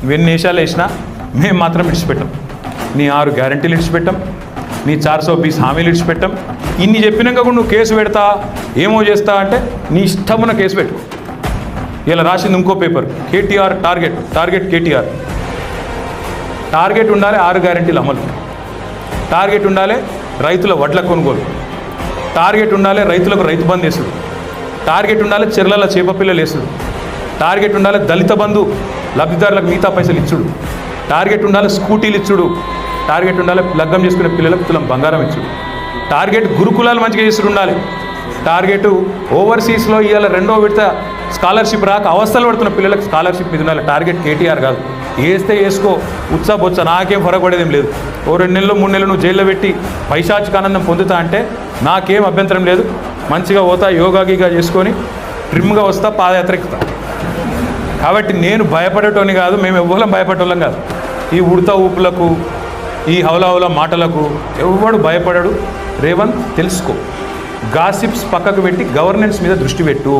నువ్వెన్ని నిమిషాలు వేసినా మేము మాత్రం విడిచిపెట్టాం. నీ ఆరు గ్యారంటీలు విడిచిపెట్టాం. నీ చార్ సో బీస్ హామీలు విడిచిపెట్టాం. ఇన్ని చెప్పినాక కూడా నువ్వు కేసు పెడతా ఏమో చేస్తా అంటే నీ ఇష్టమున్న కేసు పెట్టుకో. ఇలా రాసింది ఇంకో paper KTR target target KTR. Target ఉండాలి ఆరు గ్యారెంటీలు అమలు. టార్గెట్ ఉండాలి రైతుల వడ్ల కొనుగోలు. టార్గెట్ ఉండాలి రైతులకు రైతు బంద్ వేసుడు. టార్గెట్ ఉండాలి చెర్లల చేప పిల్లలు వేసుడు. టార్గెట్ ఉండాలి దళిత బంధు లబ్ధిదారులకు మిగతా పైసలు ఇచ్చుడు. టార్గెట్ ఉండాలి స్కూటీలు ఇచ్చుడు. టార్గెట్ ఉండాలి లగ్గం చేసుకునే పిల్లలకు తులం బంగారం ఇచ్చుడు. టార్గెట్ గురుకులాలు మంచిగా చేసుడు ఉండాలి. టార్గెట్ ఓవర్సీస్లో ఇవాళ రెండో విడత స్కాలర్షిప్ రాక అవస్థలు పడుతున్న పిల్లలకు స్కాలర్షిప్ మీద ఉండాలి. టార్గెట్ కేటీఆర్ కాదు. వేస్తే వేసుకో ఉత్సా బొచ్చా నాకేం ఫరకపడేదేం లేదు. ఓ రెండు నెలలు మూడు నెలలు నువ్వు జైల్లో పెట్టి పైశాచికానందం పొందుతా అంటే నాకేం అభ్యంతరం లేదు. మంచిగా పోతా యోగా గీగా చేసుకొని ట్రిమ్గా వస్తా పాదయాత్ర ఎక్కుతా. కాబట్టి నేను భయపడేటోని కాదు మేము ఎవ్వరం భయపడేటోళ్ళం కాదు. ఈ ఉడత ఊపులకు ఈ హౌలహౌల మాటలకు ఎవడు భయపడడు? రేవంత్ తెలుసుకో. గాసిప్స్ పక్కకు పెట్టి గవర్నెన్స్ మీద దృష్టి పెట్టు.